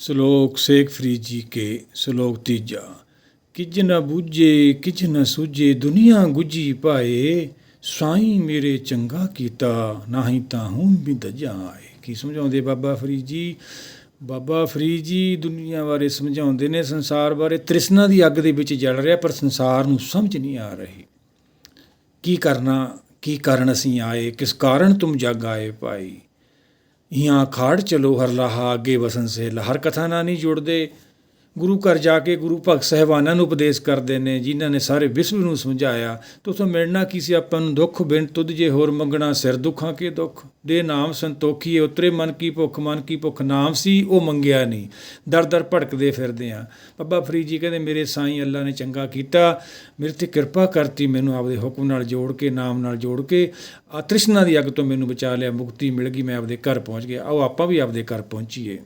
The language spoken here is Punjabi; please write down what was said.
ਸ਼ਲੋਕ ਸੇਖ ਫਰੀਦ ਜੀ ਕੇ, ਸ਼ਲੋਕ ਤੀਜਾ। ਕਿਜ ਨ ਬੂਝੇ ਕਿਜ ਨ ਸੂਝੇ, ਦੁਨੀਆ ਗੁਜੀ ਪਾਏ। ਸਾਈਂ ਮੇਰੇ ਚੰਗਾ ਕੀਤਾ, ਨਾਹੀ ਤਾਂ ਹੂੰ ਵੀ ਦਜਾਏ ਕੀ ਸਮਝਾਉਂਦੇ ਬਾਬਾ ਫਰੀਦ ਜੀ? ਬਾਬਾ ਫਰੀਦ ਜੀ ਦੁਨੀਆ ਬਾਰੇ ਸਮਝਾਉਂਦੇ ਨੇ, ਸੰਸਾਰ ਬਾਰੇ ਤ੍ਰਿਸ਼ਨਾ ਦੀ ਅੱਗ ਦੇ ਵਿੱਚ ਜਲ ਰਿਹਾ, ਪਰ ਸੰਸਾਰ ਨੂੰ ਸਮਝ ਨਹੀਂ ਆ ਰਹੀ। ਕੀ ਕਰਨਾ, ਕੀ ਕਾਰਨ ਅਸੀਂ ਆਏ, ਕਿਸ ਕਾਰਨ ਤੁਮ ਜਗ ਆਏ ਭਾਈ? ਇਹਾਂ ਖਾੜ ਚਲੋ ਹਰ ਲਾਹਾ ਅੱਗੇ ਵਸਨ ਸੇ ਹਰ ਕਥਾ ਨਾਲ ਨਹੀਂ ਜੁੜਦੇ। ਗੁਰੂ ਘਰ ਜਾ ਕੇ ਗੁਰੂ ਭਗਤ ਸਹਿਬਾਨਾਂ ਨੂੰ ਉਪਦੇਸ਼ ਕਰਦੇ ਨੇ, ਜਿਨ੍ਹਾਂ ਨੇ ਸਾਰੇ ਵਿਸ਼ਵ ਨੂੰ ਸਮਝਾਇਆ। ਤੋ ਤੋਂ ਮਿਲਣਾ ਕੀ ਸੀ ਆਪਾਂ ਨੂੰ? ਦੁੱਖ, ਬਿਨ ਤੁਧ ਜੇ ਹੋਰ ਮੰਗਣਾ, ਸਿਰ ਦੁੱਖਾਂ ਕੇ ਦੁੱਖ। ਦੇ ਨਾਮ ਸੰਤੋਖੀ ਉਤਰੇ ਮਨ ਕੀ ਭੁੱਖ, ਮਨ ਕੀ ਭੁੱਖ ਨਾਮ ਸੀ, ਉਹ ਮੰਗਿਆ ਨਹੀਂ। ਦਰ ਦਰ ਭਟਕਦੇ ਫਿਰਦੇ ਆ। ਬੱਬਾ ਫਰੀਦ ਜੀ ਕਹਿੰਦੇ, ਮੇਰੇ ਸਾਈਂ ਅੱਲਾ ਨੇ ਚੰਗਾ ਕੀਤਾ। ਮੇਰੇ ਤੇ ਕਿਰਪਾ ਕਰਤੀ ਮੈਨੂੰ ਆਪਦੇ ਹੁਕਮ ਨਾਲ ਜੋੜ ਕੇ, ਨਾਮ ਨਾਲ ਜੋੜ ਕੇ। ਆ ਤ੍ਰਿਸ਼ਨਾ ਦੀ ਅੱਗ ਤੋਂ ਮੈਨੂੰ ਬਚਾ ਲਿਆ, ਮੁਕਤੀ ਮਿਲ ਗਈ, ਮੈਂ ਆਪਦੇ ਘਰ ਪਹੁੰਚ ਗਿਆ। ਆਓ, ਆਪਾਂ ਵੀ ਆਪਦੇ ਘਰ ਪਹੁੰਚੀਏ।